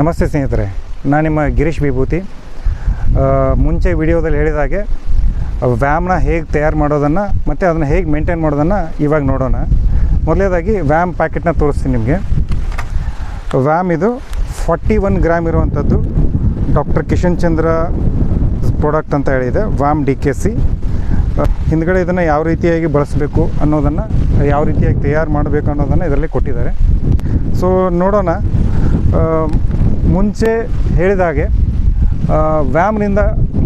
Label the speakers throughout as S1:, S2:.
S1: ನಮಸ್ತೆ ಸ್ನೇಹಿತರೆ, ನಾನು ನಿಮ್ಮ ಗಿರೀಶ್ ವಿಭೂತಿ. ಮುಂಚೆ ವಿಡಿಯೋದಲ್ಲಿ ಹೇಳಿದ ಹಾಗೆ, ವ್ಯಾಮ್ನ ಹೇಗೆ ತಯಾರು ಮಾಡೋದನ್ನು ಮತ್ತು ಅದನ್ನು ಹೇಗೆ ಮೇಂಟೈನ್ ಮಾಡೋದನ್ನು ಇವಾಗ ನೋಡೋಣ. ಮೊದಲೇದಾಗಿ ವ್ಯಾಮ್ ಪ್ಯಾಕೆಟ್ನ ತೋರಿಸ್ತೀನಿ ನಿಮಗೆ. ವ್ಯಾಮ್ ಇದು ಫಾರ್ಟಿ ಒನ್ ಗ್ರಾಮ್ ಇರುವಂಥದ್ದು ಡಾಕ್ಟರ್ ಕಿಶನ್ ಚಂದ್ರ ಪ್ರಾಡಕ್ಟ್ ಅಂತ ಹೇಳಿದೆ, ವ್ಯಾಮ್ ಡಿ ಕೆ ಸಿ ಹಿಂದ್ಗಡೆ ಇದನ್ನು ಯಾವ ರೀತಿಯಾಗಿ ಬಳಸಬೇಕು ಅನ್ನೋದನ್ನು, ಯಾವ ರೀತಿಯಾಗಿ ತಯಾರು ಮಾಡಬೇಕು ಅನ್ನೋದನ್ನು ಇದರಲ್ಲಿ ಕೊಟ್ಟಿದ್ದಾರೆ. ಸೊ ನೋಡೋಣ. ಮುಂಚೆ ಹೇಳಿದಾಗೆ ವ್ಯಾಮ್ನಿಂದ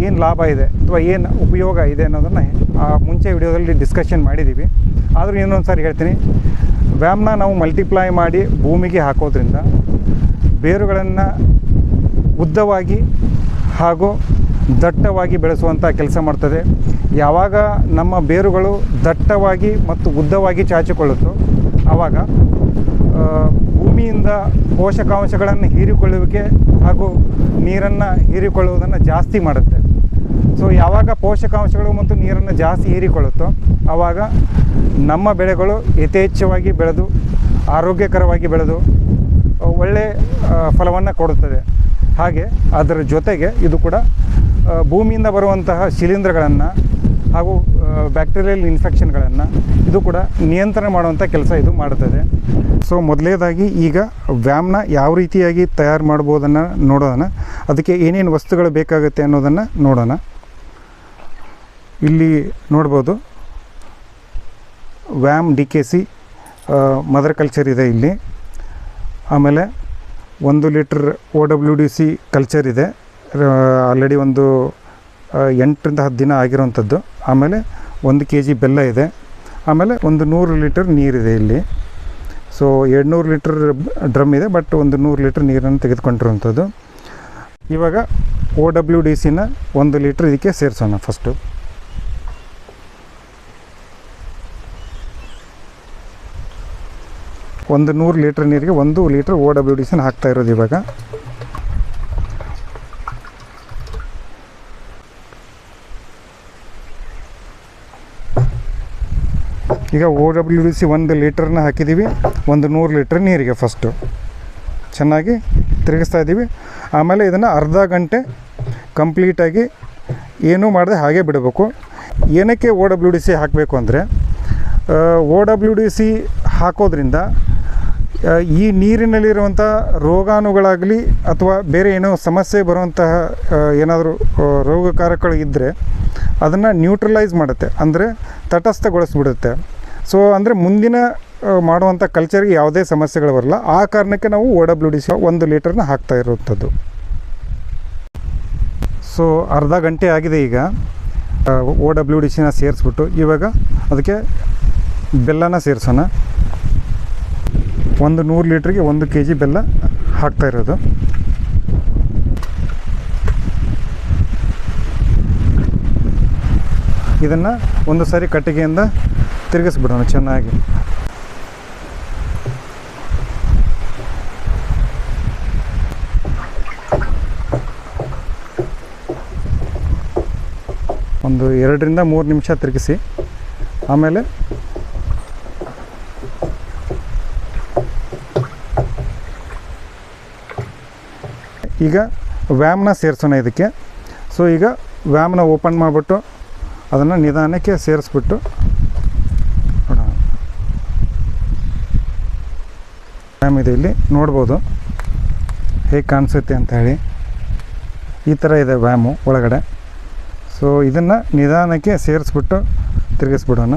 S1: ಏನು ಲಾಭ ಇದೆ ಅಥವಾ ಏನು ಉಪಯೋಗ ಇದೆ ಅನ್ನೋದನ್ನು ಆ ಮುಂಚೆ ವಿಡಿಯೋದಲ್ಲಿ ಡಿಸ್ಕಷನ್ ಮಾಡಿದ್ದೀವಿ ಆದರೂ ಇನ್ನೊಂದು ಸಾರಿ ಹೇಳ್ತೀನಿ. ವ್ಯಾಮ್ನ ನಾವು ಮಲ್ಟಿಪ್ಲೈ ಮಾಡಿ ಭೂಮಿಗೆ ಹಾಕೋದ್ರಿಂದ ಬೇರುಗಳನ್ನು ಉದ್ದವಾಗಿ ಹಾಗೂ ದಟ್ಟವಾಗಿ ಬೆಳೆಸುವಂಥ ಕೆಲಸ ಮಾಡ್ತದೆ. ಯಾವಾಗ ನಮ್ಮ ಬೇರುಗಳು ದಟ್ಟವಾಗಿ ಮತ್ತು ಉದ್ದವಾಗಿ ಚಾಚಿಕೊಳ್ಳುತ್ತೋ ಆವಾಗ ಭೂಮಿಯಿಂದ ಪೋಷಕಾಂಶಗಳನ್ನು ಹೀರಿಕೊಳ್ಳುವಿಕೆ ಹಾಗೂ ನೀರನ್ನು ಹೀರಿಕೊಳ್ಳುವುದನ್ನು ಜಾಸ್ತಿ ಮಾಡುತ್ತೆ. ಸೊ ಯಾವಾಗ ಪೋಷಕಾಂಶಗಳು ಮತ್ತು ನೀರನ್ನು ಜಾಸ್ತಿ ಹೀರಿಕೊಳ್ಳುತ್ತೋ, ಆವಾಗ ನಮ್ಮ ಬೆಳೆಗಳು ಯಥೇಚ್ಛವಾಗಿ ಬೆಳೆದು, ಆರೋಗ್ಯಕರವಾಗಿ ಬೆಳೆದು ಒಳ್ಳೆ ಫಲವನ್ನು ಕೊಡುತ್ತದೆ. ಹಾಗೆ ಅದರ ಜೊತೆಗೆ ಇದು ಕೂಡ ಭೂಮಿಯಿಂದ ಬರುವಂತಹ ಶಿಲೀಂಧ್ರಗಳನ್ನು ಹಾಗೂ ಬ್ಯಾಕ್ಟೀರಿಯಲ್ ಇನ್ಫೆಕ್ಷನ್ಗಳನ್ನು ಇದು ಕೂಡ ನಿಯಂತ್ರಣ ಮಾಡುವಂಥ ಕೆಲಸ ಇದು ಮಾಡುತ್ತದೆ. ಸೊ ಮೊದಲನೇದಾಗಿ ಈಗ ವ್ಯಾಮ್ನ ಯಾವ ರೀತಿಯಾಗಿ ತಯಾರು ಮಾಡ್ಬೋದನ್ನು ನೋಡೋಣ. ಅದಕ್ಕೆ ಏನೇನು ವಸ್ತುಗಳು ಬೇಕಾಗುತ್ತೆ ಅನ್ನೋದನ್ನು ನೋಡೋಣ. ಇಲ್ಲಿ ನೋಡ್ಬೋದು. VAM D K C mother culture ಇದೆ ಇಲ್ಲಿ. ಆಮೇಲೆ ಒಂದು litre O W D C culture ಇದೆ. ಆಲ್ರೆಡಿ ಒಂದು ಎಂಟರಿಂದ ಹತ್ತು ದಿನ ಆಗಿರೋವಂಥದ್ದು. ಆಮೇಲೆ ಒಂದು ಕೆ ಜಿ ಬೆಲ್ಲ ಇದೆ. ಆಮೇಲೆ ಒಂದು ನೂರು ಲೀಟರ್ ನೀರಿದೆ ಇಲ್ಲಿ. ಸೊ ಎರಡುನೂರು ಲೀಟ್ರ್ ಡ್ರಮ್ ಇದೆ ಬಟ್ ಒಂದು ನೂರು ಲೀಟ್ರ್ ನೀರನ್ನು ತೆಗೆದುಕೊಂಡಿರುವಂಥದ್ದು. ಇವಾಗ ಒ ಡಬ್ಲ್ಯೂ ಡಿ ಸಿನ ಒಂದು ಲೀಟ್ರ್ ಇದಕ್ಕೆ ಸೇರಿಸೋಣ ಫಸ್ಟು ಒಂದು ನೂರು ಲೀಟ್ರ್ ನೀರಿಗೆ ಒಂದು ಲೀಟ್ರ್ ಓ ಡಬ್ಲ್ಯೂ ಡಿ ಸಿನ ಹಾಕ್ತಾ ಇರೋದು ಇವಾಗ. ಈಗ ಓ ಡಬ್ಲ್ಯೂ ಡಿ ಸಿ ಒಂದು ಲೀಟ್ರನ್ನ ಹಾಕಿದ್ದೀವಿ, ಒಂದು ನೂರು ಲೀಟ್ರ್ ನೀರಿಗೆ ಫಸ್ಟು ಚೆನ್ನಾಗಿ ತಿರುಗಿಸ್ತಾ ಇದ್ದೀವಿ. ಆಮೇಲೆ ಇದನ್ನು ಅರ್ಧ ಗಂಟೆ ಕಂಪ್ಲೀಟಾಗಿ ಏನೂ ಮಾಡದೆ ಹಾಗೆ ಬಿಡಬೇಕು. ಏನಕ್ಕೆ ಓ ಡಬ್ಲ್ಯೂ ಡಿ ಸಿ ಹಾಕಬೇಕು ಅಂದರೆ ಓ ಡಬ್ಲ್ಯೂ ಡಿ ಸಿ ಹಾಕೋದ್ರಿಂದ ಈ ನೀರಿನಲ್ಲಿರುವಂಥ ರೋಗಾಣುಗಳಾಗಲಿ ಅಥವಾ ಬೇರೆ ಏನೋ ಸಮಸ್ಯೆ ಬರುವಂತಹ ಏನಾದರೂ ರೋಗಕಾರಕಗಳು ಇದ್ದರೆ ಅದನ್ನು ನ್ಯೂಟ್ರಲೈಸ್ ಮಾಡುತ್ತೆ. ಅಂದರೆ ತಟಸ್ಥಗೊಳಿಸ್ಬಿಡುತ್ತೆ. ಸೊ ಅಂದರೆ ಮುಂದಿನ ಮಾಡುವಂಥ ಕಲ್ಚರ್ಗೆ ಯಾವುದೇ ಸಮಸ್ಯೆಗಳು ಬರಲ್ಲ. ಆ ಕಾರಣಕ್ಕೆ ನಾವು ಓ ಡಬ್ಲ್ಯೂ ಡಿ ಸಿ ಒಂದು ಲೀಟರ್ನ ಹಾಕ್ತಾ ಇರುವಂಥದ್ದು. ಸೊ ಅರ್ಧ ಗಂಟೆ ಆಗಿದೆ ಈಗ. ಓ ಡಬ್ಲ್ಯೂ ಡಿ ಸಿನ ಸೇರಿಸ್ಬಿಟ್ಟು ಇವಾಗ ಅದಕ್ಕೆ ಬೆಲ್ಲನ ಸೇರಿಸೋಣ. ಒಂದು ನೂರು ಲೀಟ್ರಿಗೆ ಒಂದು ಕೆ ಜಿ ಬೆಲ್ಲ ಹಾಕ್ತಾ ಇರೋದು. ಇದನ್ನು ಒಂದು ಸಾರಿ ಕಟ್ಟಿಗೆಯಿಂದ ತಿರುಗಿಸ್ಬಿಡೋಣ ಚೆನ್ನಾಗಿ. ಒಂದು ಎರಡರಿಂದ ಮೂರು ನಿಮಿಷ ತಿರುಗಿಸಿ. ಆಮೇಲೆ ಈಗ ವ್ಯಾಮ್ನ ಸೇರಿಸೋಣ ಇದಕ್ಕೆ. ಸೊ ಈಗ ವ್ಯಾಮ್ನ ಓಪನ್ ಮಾಡಿಬಿಟ್ಟು ಅದನ್ನು ನಿಧಾನಕ್ಕೆ ಸೇರಿಸ್ಬಿಟ್ಟು ವ್ಯಾಮ್ ಇದೆ ಇಲ್ಲಿ ನೋಡ್ಬೋದು. ಹೇಗೆ ಕಾಣಿಸುತ್ತೆ ಅಂತ ಹೇಳಿ. ಈ ಥರ ಇದೆ ವ್ಯಾಮು ಒಳಗಡೆ. ಸೊ ಇದನ್ನು ನಿಧಾನಕ್ಕೆ ಸೇರಿಸ್ಬಿಟ್ಟು ತಿರುಗಿಸ್ಬಿಡೋಣ.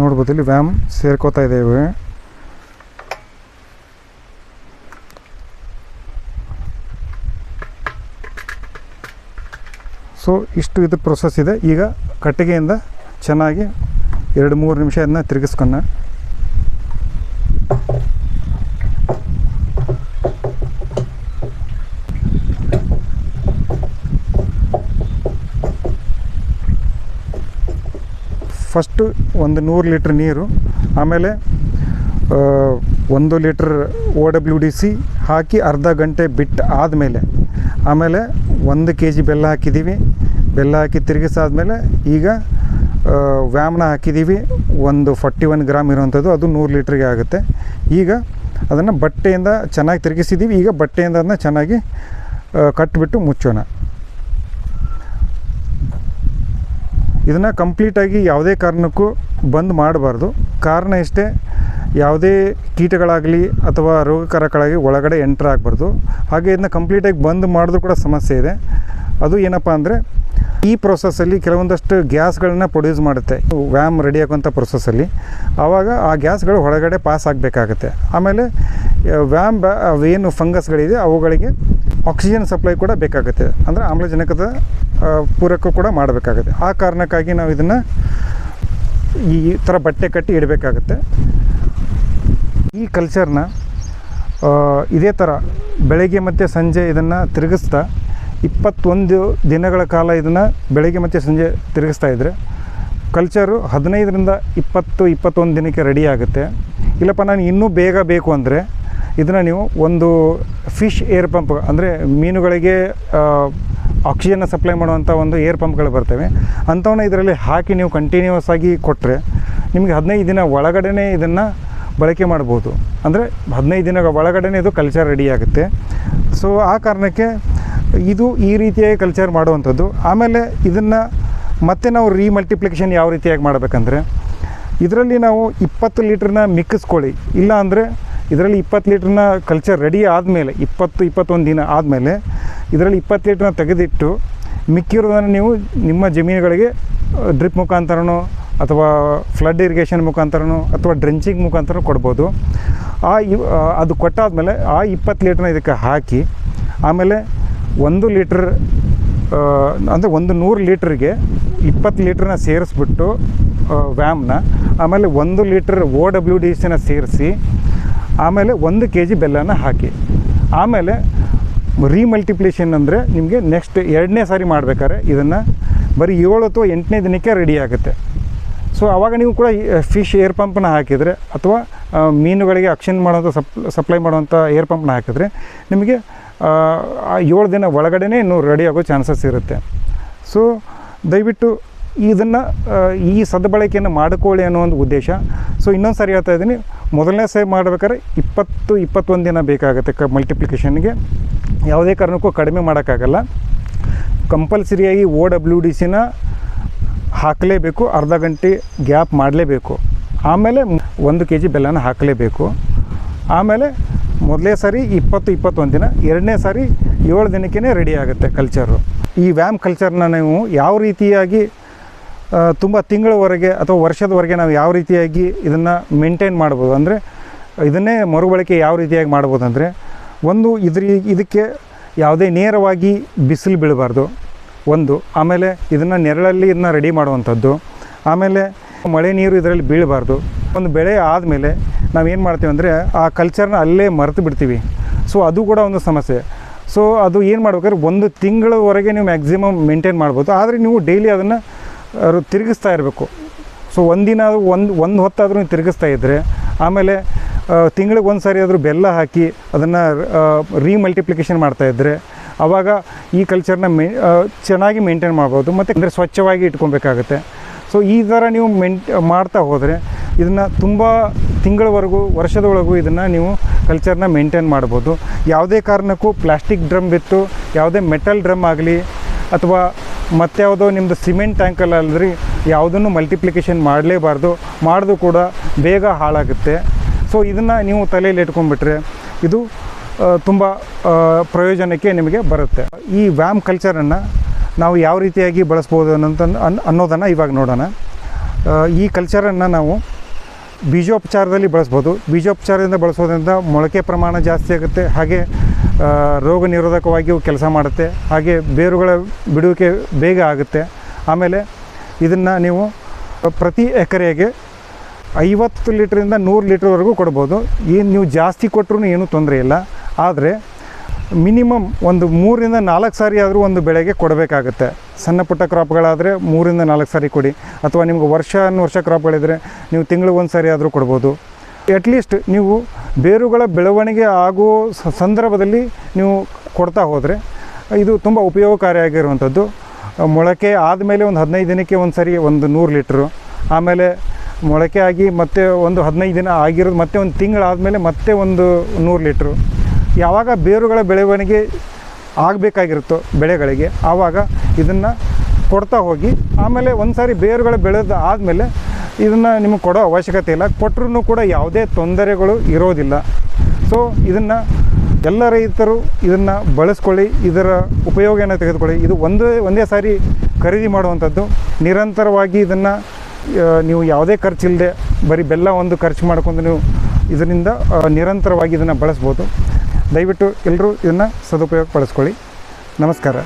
S1: ನೋಡ್ಬೋದು ಇಲ್ಲಿ ವ್ಯಾಮ್ ಸೇರ್ಕೋತಾ ಇದ್ದೇವೆ. ಸೊ ಇಷ್ಟು ಇದು ಪ್ರೊಸೆಸ್ ಇದೆ. ಈಗ ಕಟ್ಟಿಗೆಯಿಂದ ಚೆನ್ನಾಗಿ ಎರಡು ಮೂರು ನಿಮಿಷ ಅದನ್ನ ತಿರುಗಿಸ್ಕೊಂಡ ಫಸ್ಟು ಒಂದು ನೂರು ಲೀಟ್ರ್ ನೀರು, ಆಮೇಲೆ ಒಂದು litre O W D C ಹಾಕಿ ಅರ್ಧ ಗಂಟೆ ಬಿಟ್ಟು ಆದಮೇಲೆ, ಆಮೇಲೆ ಒಂದು ಕೆ ಜಿ ಬೆಲ್ಲ ಹಾಕಿದ್ದೀವಿ. ಬೆಲ್ಲ ಹಾಕಿ ತಿರುಗಿಸಾದ್ಮೇಲೆ ಈಗ ವ್ಯಾಮ್ನ ಹಾಕಿದ್ದೀವಿ. ಒಂದು ಫಾರ್ಟಿ ಒನ್ ಗ್ರಾಮ್ ಇರುವಂಥದ್ದು, ಅದು ನೂರು ಲೀಟ್ರಿಗೆ ಆಗುತ್ತೆ. ಈಗ ಅದನ್ನು ಬಟ್ಟೆಯಿಂದ ಚೆನ್ನಾಗಿ ತಿರುಗಿಸಿದ್ದೀವಿ. ಈಗ ಬಟ್ಟೆಯಿಂದ ಅದನ್ನ ಚೆನ್ನಾಗಿ ಕಟ್ಬಿಟ್ಟು ಮುಚ್ಚೋಣ. ಇದನ್ನು ಕಂಪ್ಲೀಟಾಗಿ ಯಾವುದೇ ಕಾರಣಕ್ಕೂ ಬಂದ್ ಮಾಡಬಾರ್ದು. ಕಾರಣ ಇಷ್ಟೇ, ಯಾವುದೇ ಕೀಟಗಳಾಗಲಿ ಅಥವಾ ರೋಗಕಾರಕಗಳಾಗಿ ಒಳಗಡೆ ಎಂಟ್ರ್ ಆಗಬಾರ್ದು. ಹಾಗೆ ಇದನ್ನ ಕಂಪ್ಲೀಟಾಗಿ ಬಂದ್ ಮಾಡಿದ್ರು ಕೂಡ ಸಮಸ್ಯೆ ಇದೆ. ಅದು ಏನಪ್ಪ ಅಂದರೆ ಈ ಪ್ರೊಸೆಸ್ಸಲ್ಲಿ ಕೆಲವೊಂದಷ್ಟು ಗ್ಯಾಸ್ಗಳನ್ನ ಪ್ರೊಡ್ಯೂಸ್ ಮಾಡುತ್ತೆ. ವ್ಯಾಮ್ ರೆಡಿ ಆಗುವಂಥ ಪ್ರೊಸೆಸ್ಸಲ್ಲಿ ಆವಾಗ ಆ ಗ್ಯಾಸ್ಗಳು ಹೊರಗಡೆ ಪಾಸ್ ಆಗಬೇಕಾಗತ್ತೆ. ಆಮೇಲೆ ವ್ಯಾಮ್ ಏನು ಫಂಗಸ್ ಫಂಗಸ್ಗಳಿದೆ ಅವುಗಳಿಗೆ ಆಕ್ಸಿಜನ್ ಸಪ್ಲೈ ಕೂಡ ಬೇಕಾಗುತ್ತೆ. ಅಂದರೆ ಆಮ್ಲಜನಕದ ಪೂರಕ ಕೂಡ ಮಾಡಬೇಕಾಗುತ್ತೆ. ಆ ಕಾರಣಕ್ಕಾಗಿ ನಾವು ಇದನ್ನು ಈ ಥರ ಬಟ್ಟೆ ಕಟ್ಟಿ ಇಡಬೇಕಾಗುತ್ತೆ. ಈ ಕಲ್ಚರ್ನ ಇದೇ ಥರ ಬೆಳಗ್ಗೆ ಮತ್ತು ಸಂಜೆ ಇದನ್ನು ತಿರುಗಿಸ್ತಾ ಇಪ್ಪತ್ತೊಂದು ದಿನಗಳ ಕಾಲ ಇದನ್ನು ಬೆಳಗ್ಗೆ ಮತ್ತು ಸಂಜೆ ತಿರುಗಿಸ್ತಾ ಇದ್ದರೆ ಕಲ್ಚರು ಹದಿನೈದರಿಂದ ಇಪ್ಪತ್ತು, ಇಪ್ಪತ್ತೊಂದು ದಿನಕ್ಕೆ ರೆಡಿ ಆಗುತ್ತೆ. ಇಲ್ಲಪ್ಪ, ನಾನು ಇನ್ನೂ ಬೇಗ ಬೇಕು ಅಂದರೆ ಇದನ್ನು ನೀವು ಒಂದು ಫಿಶ್ ಏರ್ ಪಂಪ್ ಅಂದರೆ ಮೀನುಗಳಿಗೆ ಆಕ್ಸಿಜನ್ನ ಸಪ್ಲೈ ಮಾಡುವಂಥ ಒಂದು ಏರ್ ಪಂಪ್ಗಳು ಬರ್ತವೆ. ಅಂಥವನ್ನ ಇದರಲ್ಲಿ ಹಾಕಿ ನೀವು ಕಂಟಿನ್ಯೂಸ್ ಆಗಿ ಕೊಟ್ಟರೆ ನಿಮಗೆ ಹದಿನೈದು ದಿನ ಒಳಗಡೆ ಇದನ್ನು ಬಳಕೆ ಮಾಡ್ಬೋದು. ಅಂದರೆ ಹದಿನೈದು ದಿನ ಒಳಗಡೆ ಇದು ಕಲ್ಚರ್ ರೆಡಿ ಆಗುತ್ತೆ. ಸೊ ಆ ಕಾರಣಕ್ಕೆ ಇದು ಈ ರೀತಿಯಾಗಿ ಕಲ್ಚರ್ ಮಾಡುವಂಥದ್ದು. ಆಮೇಲೆ ಇದನ್ನು ಮತ್ತೆ ನಾವು ರೀಮಲ್ಟಿಪ್ಲಿಕೇಶನ್ ಯಾವ ರೀತಿಯಾಗಿ ಮಾಡಬೇಕಂದ್ರೆ, ಇದರಲ್ಲಿ ನಾವು ಇಪ್ಪತ್ತು ಲೀಟ್ರನ್ನ ಮಿಕ್ಕಿಸ್ಕೊಳ್ಳಿ ಇಲ್ಲ ಅಂದರೆ ಇದರಲ್ಲಿ ಇಪ್ಪತ್ತು ಲೀಟ್ರನ್ನ ಕಲ್ಚರ್ ರೆಡಿ ಆದಮೇಲೆ, ಇಪ್ಪತ್ತು, ಇಪ್ಪತ್ತೊಂದು ದಿನ ಆದಮೇಲೆ ಇದರಲ್ಲಿ ಇಪ್ಪತ್ತು ಲೀಟ್ರನ್ನ ತೆಗೆದಿಟ್ಟು ಮಿಕ್ಕಿರೋದನ್ನು ನೀವು ನಿಮ್ಮ ಜಮೀನುಗಳಿಗೆ ಡ್ರಿಪ್ ಮುಖಾಂತರನೋ ಅಥವಾ ಫ್ಲಡ್ ಇರಿಗೇಷನ್ ಮುಖಾಂತರನೋ ಅಥವಾ ಡ್ರೆಂಚಿಂಗ್ ಮುಖಾಂತರ ಕೊಡ್ಬೋದು. ಆ ಅದು ಕೊಟ್ಟಾದಮೇಲೆ ಆ ಇಪ್ಪತ್ತು ಲೀಟ್ರನ್ನ ಇದಕ್ಕೆ ಹಾಕಿ, ಆಮೇಲೆ ಒಂದು ಲೀಟ್ರ್ ಅಂದರೆ ಒಂದು ನೂರು ಲೀಟ್ರಿಗೆ ಇಪ್ಪತ್ತು ಲೀಟ್ರನ್ನ ಸೇರಿಸ್ಬಿಟ್ಟು ವ್ಯಾಮ್ನ, ಆಮೇಲೆ ಒಂದು ಲೀಟ್ರ್ ಓ ಡಬ್ಲ್ಯೂ ಡಿ ಸಿನ ಸೇರಿಸಿ, ಆಮೇಲೆ ಒಂದು ಕೆ ಜಿ ಬೆಲ್ಲನ ಹಾಕಿ. ಆಮೇಲೆ ರೀಮಲ್ಟಿಪ್ಲೇಷನ್ ಅಂದರೆ ನಿಮಗೆ ನೆಕ್ಸ್ಟ್ ಎರಡನೇ ಸಾರಿ ಮಾಡಬೇಕಾದ್ರೆ ಇದನ್ನು ಬರೀ ಏಳು ಅಥವಾ ಎಂಟನೇ ದಿನಕ್ಕೆ ರೆಡಿ ಆಗುತ್ತೆ. ಸೊ ಆವಾಗ ನೀವು ಕೂಡ ಫಿಶ್ ಏರ್ ಪಂಪ್ನ ಹಾಕಿದರೆ ಅಥವಾ ಮೀನುಗಳಿಗೆ ಅಕ್ಷನ್ ಮಾಡೋಂಥ ಸಪ್, ಸಪ್ಲೈ ಮಾಡುವಂಥ ಏರ್ ಪಂಪ್ನ ಹಾಕಿದರೆ ನಿಮಗೆ ಆ, ಏಳು ದಿನ ಒಳಗಡೆ ಇನ್ನು ರೆಡಿ ಆಗೋ ಚಾನ್ಸಸ್ ಇರುತ್ತೆ. ಸೊ ದಯವಿಟ್ಟು ಇದನ್ನು ಈ ಸದ್ಬಳಕೆಯನ್ನು ಮಾಡಿಕೊಳ್ಳಿ ಅನ್ನೋ ಒಂದು ಉದ್ದೇಶ. ಸೊ ಇನ್ನೊಂದು ಸಾರಿ ಹೇಳ್ತಾ ಇದ್ದೀನಿ. ಮೊದಲನೇ ಸೇವ್ ಮಾಡ್ಬೇಕಾದ್ರೆ ಇಪ್ಪತ್ತು ಇಪ್ಪತ್ತೊಂದು ದಿನ ಬೇಕಾಗುತ್ತೆ ಕ ಮಲ್ಟಿಪ್ಲಿಕೇಶನ್ಗೆ ಯಾವುದೇ ಕಾರಣಕ್ಕೂ ಕಡಿಮೆ ಮಾಡೋಕ್ಕಾಗಲ್ಲ. ಕಂಪಲ್ಸರಿಯಾಗಿ ಓ ಡಬ್ಲ್ಯೂ ಡಿ ಸಿನ ಹಾಕಲೇಬೇಕು. ಅರ್ಧ ಗಂಟೆ ಗ್ಯಾಪ್ ಮಾಡಲೇಬೇಕು. ಆಮೇಲೆ ಒಂದು ಕೆ ಜಿ ಬೆಲ್ಲನ ಹಾಕಲೇಬೇಕು. ಆಮೇಲೆ ಮೊದಲೇ ಸಾರಿ ಇಪ್ಪತ್ತು ಇಪ್ಪತ್ತೊಂದು ದಿನ, ಎರಡನೇ ಸಾರಿ ಏಳು ದಿನಕ್ಕೇ ರೆಡಿ ಆಗುತ್ತೆ ಕಲ್ಚರು ಈ ವ್ಯಾಮ್ ಕಲ್ಚರ್ನ ನೀವು ಯಾವ ರೀತಿಯಾಗಿ ತುಂಬ ತಿಂಗಳವರೆಗೆ ಅಥವಾ ವರ್ಷದವರೆಗೆ ನಾವು ಯಾವ ರೀತಿಯಾಗಿ ಇದನ್ನು ಮೇಂಟೈನ್ ಮಾಡ್ಬೋದು? ಅಂದರೆ ಇದನ್ನೇ ಮರುಬಳಕೆ ಯಾವ ರೀತಿಯಾಗಿ ಮಾಡ್ಬೋದು ಅಂದರೆ, ಒಂದು ಇದ್ರ, ಇದಕ್ಕೆ ಯಾವುದೇ ನೇರವಾಗಿ ಬಿಸಿಲು ಬೀಳಬಾರ್ದು. ಒಂದು, ಆಮೇಲೆ ಇದನ್ನು ನೆರಳಲ್ಲಿ ಇದನ್ನ ರೆಡಿ ಮಾಡುವಂಥದ್ದು. ಆಮೇಲೆ ಮಳೆ ನೀರು ಇದರಲ್ಲಿ ಬೀಳಬಾರ್ದು. ಒಂದು ಬೆಳೆ ಆದಮೇಲೆ ನಾವೇನು ಮಾಡ್ತೀವಿ ಅಂದರೆ ಆ ಕಲ್ಚರ್ನ ಅಲ್ಲೇ ಮರೆತು ಬಿಡ್ತೀವಿ. ಸೊ ಅದು ಕೂಡ ಒಂದು ಸಮಸ್ಯೆ. ಸೊ ಅದು ಏನು ಮಾಡ್ಬೇಕಾದ್ರೆ ಒಂದು ತಿಂಗಳವರೆಗೆ ನೀವು ಮ್ಯಾಕ್ಸಿಮಮ್ ಮೇಂಟೈನ್ ಮಾಡ್ಬೋದು. ಆದರೆ ನೀವು ಡೈಲಿ ಅದನ್ನು ತಿರುಗಿಸ್ತಾ ಇರಬೇಕು. ಸೊ ಒಂದಿನ ಒಂದು ಒಂದು ಹೊತ್ತಾದರೂ ನೀವು ತಿರುಗಿಸ್ತಾ ಇದ್ದರೆ ಆಮೇಲೆ ತಿಂಗಳಿಗೆ ಒಂದು ಸಾರಿ ಆದರೂ ಬೆಲ್ಲ ಹಾಕಿ ಅದನ್ನು ರೀಮಲ್ಟಿಪ್ಲಿಕೇಶನ್ ಇದ್ದರೆ ಆವಾಗ ಈ ಕಲ್ಚರ್ನ ಮೇ ಚೆನ್ನಾಗಿ ಮೇಂಟೈನ್ ಮಾಡ್ಬೋದು. ಮತ್ತು ಅಂದರೆ ಸ್ವಚ್ಛವಾಗಿ ಇಟ್ಕೊಬೇಕಾಗುತ್ತೆ. ಸೊ ಈ ಥರ ನೀವು ಮೆಂಟ್ ಮಾಡ್ತಾ ಹೋದರೆ ಇದನ್ನು ತುಂಬ ತಿಂಗಳವರೆಗೂ, ವರ್ಷದೊಳಗೂ ಇದನ್ನು ನೀವು ಕಲ್ಚರ್ನ ಮೇಂಟೈನ್ ಮಾಡ್ಬೋದು. ಯಾವುದೇ ಕಾರಣಕ್ಕೂ ಪ್ಲಾಸ್ಟಿಕ್ ಡ್ರಮ್ ಬಿತ್ತು, ಯಾವುದೇ ಮೆಟಲ್ ಡ್ರಮ್ ಆಗಲಿ, ಅಥವಾ ಮತ್ತಾವುದೋ ನಿಮ್ಮದು ಸಿಮೆಂಟ್ ಟ್ಯಾಂಕಲ್ಲಿ ಅಲ್ರಿ ಯಾವುದನ್ನು ಮಲ್ಟಿಪ್ಲಿಕೇಶನ್ ಮಾಡಲೇಬಾರ್ದು. ಮಾಡಿದ್ರು ಕೂಡ ಬೇಗ ಹಾಳಾಗುತ್ತೆ. ಸೊ ಇದನ್ನು ನೀವು ತಲೆಯಲ್ಲಿ ಇಟ್ಕೊಂಡ್ಬಿಟ್ರೆ ಇದು ತುಂಬ ಪ್ರಯೋಜನಕ್ಕೆ ನಿಮಗೆ ಬರುತ್ತೆ. ಈ ವ್ಯಾಮ್ ಕಲ್ಚರನ್ನು ನಾವು ಯಾವ ರೀತಿಯಾಗಿ ಬಳಸ್ಬೋದು ಅನ್ನೋದನ್ನು ಇವಾಗ ನೋಡೋಣ. ಈ ಕಲ್ಚರನ್ನು ನಾವು ಬೀಜೋಪಚಾರದಲ್ಲಿ ಬಳಸ್ಬೋದು. ಬೀಜೋಪಚಾರದಿಂದ ಬಳಸೋದ್ರಿಂದ ಮೊಳಕೆ ಪ್ರಮಾಣ ಜಾಸ್ತಿ ಆಗುತ್ತೆ. ಹಾಗೆ ರೋಗ ನಿರೋಧಕವಾಗಿಯೂ ಕೆಲಸ ಮಾಡುತ್ತೆ. ಹಾಗೆ ಬೇರುಗಳ ಬಿಡುವಿಕೆ ಬೇಗ ಆಗುತ್ತೆ. ಆಮೇಲೆ ಇದನ್ನು ನೀವು ಪ್ರತಿ ಎಕರೆಗೆ ಐವತ್ತು ಲೀಟ್ರಿಂದ ನೂರು ಲೀಟ್ರ್ವರೆಗೂ ಕೊಡ್ಬೋದು. ಏನು ನೀವು ಜಾಸ್ತಿ ಕೊಟ್ಟರು ಏನೂ ತೊಂದರೆ ಇಲ್ಲ. ಆದರೆ ಮಿನಿಮಮ್ ಒಂದು ಮೂರಿಂದ ನಾಲ್ಕು ಸಾರಿ ಆದರೂ ಒಂದು ಬೆಳೆಗೆ ಕೊಡಬೇಕಾಗುತ್ತೆ. ಸಣ್ಣ ಪುಟ್ಟ ಕ್ರಾಪ್ಗಳಾದರೆ ಮೂರಿಂದ ನಾಲ್ಕು ಸಾರಿ ಕೊಡಿ. ಅಥವಾ ನಿಮ್ಗೆ ವರ್ಷ ವರ್ಷ ಕ್ರಾಪ್ಗಳಿದ್ದರೆ ನೀವು ತಿಂಗಳಿಗೆ ಒಂದು ಸಾರಿ ಆದರೂ ಕೊಡ್ಬೋದು. ಅಟ್ಲೀಸ್ಟ್ ನೀವು ಬೇರುಗಳ ಬೆಳವಣಿಗೆ ಆಗೋ ಸಂದರ್ಭದಲ್ಲಿ ನೀವು ಕೊಡ್ತಾ ಹೋದರೆ ಇದು ತುಂಬ ಉಪಯೋಗಕಾರಿಯಾಗಿರುವಂಥದ್ದು. ಮೊಳಕೆ ಆದಮೇಲೆ ಒಂದು ಹದಿನೈದು ದಿನಕ್ಕೆ ಒಂದು ಸರಿ ಒಂದು ನೂರು ಲೀಟ್ರು. ಆಮೇಲೆ ಮೊಳಕೆ ಆಗಿ ಮತ್ತೆ ಒಂದು ಹದಿನೈದು ದಿನ ಆಗಿರೋದು ಮತ್ತೆ ಒಂದು ತಿಂಗಳಾದಮೇಲೆ ಮತ್ತೆ ಒಂದು ನೂರು ಲೀಟ್ರು. ಯಾವಾಗ ಬೇರುಗಳ ಬೆಳವಣಿಗೆ ಆಗಬೇಕಾಗಿರುತ್ತೋ ಬೆಳೆಗಳಿಗೆ, ಆವಾಗ ಇದನ್ನು ಕೊಡ್ತಾ ಹೋಗಿ, ಆಮೇಲೆ ಒಂದು ಸಾರಿ ಬೇರುಗಳು ಬೆಳೆದ ಆದಮೇಲೆ ಇದನ್ನು ನಿಮಗೆ ಕೊಡೋ ಅವಶ್ಯಕತೆ ಇಲ್ಲ. ಕೊಟ್ಟರು ಕೂಡ ಯಾವುದೇ ತೊಂದರೆಗಳು ಇರೋದಿಲ್ಲ. ಸೊ ಇದನ್ನು ಎಲ್ಲ ರೈತರು ಇದನ್ನು ಬಳಸ್ಕೊಳ್ಳಿ, ಇದರ ಉಪಯೋಗನ ತೆಗೆದುಕೊಳ್ಳಿ. ಇದು ಒಂದೇ ಒಂದೇ ಸಾರಿ ಖರೀದಿ ಮಾಡುವಂಥದ್ದು. ನಿರಂತರವಾಗಿ ಇದನ್ನು ನೀವು ಯಾವುದೇ ಖರ್ಚಿಲ್ಲದೆ ಬರೀ ಬೆಲ್ಲ ಒಂದು ಖರ್ಚು ಮಾಡ್ಕೊಂಡು ನೀವು ಇದರಿಂದ ನಿರಂತರವಾಗಿ ಇದನ್ನು ಬಳಸ್ಬೋದು. ದಯವಿಟ್ಟು ಎಲ್ಲರೂ ಇದನ್ನು ಸದುಪಯೋಗ ಪಡಿಸ್ಕೊಳ್ಳಿ ನಮಸ್ಕಾರ.